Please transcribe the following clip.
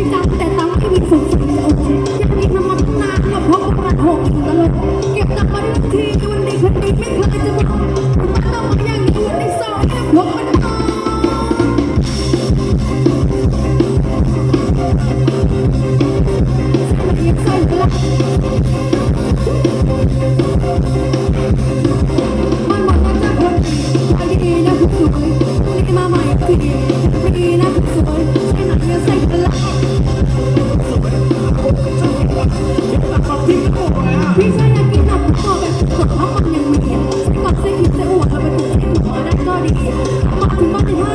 ติจำแต่ตั้งที่มีสุขสุขจะองอยากมีธรมะพัฒนาเาพบกับประอมตลอดเก็บตับมาเรื่อวัดีคนไม่เคยจะบอกมาต้องมาอย่างนี้วันนี้สองแอบหลบมันพอใส่กลันมดมาจากคนดีวันดีนะคุณสวยนี่มาใหม่ที่ดี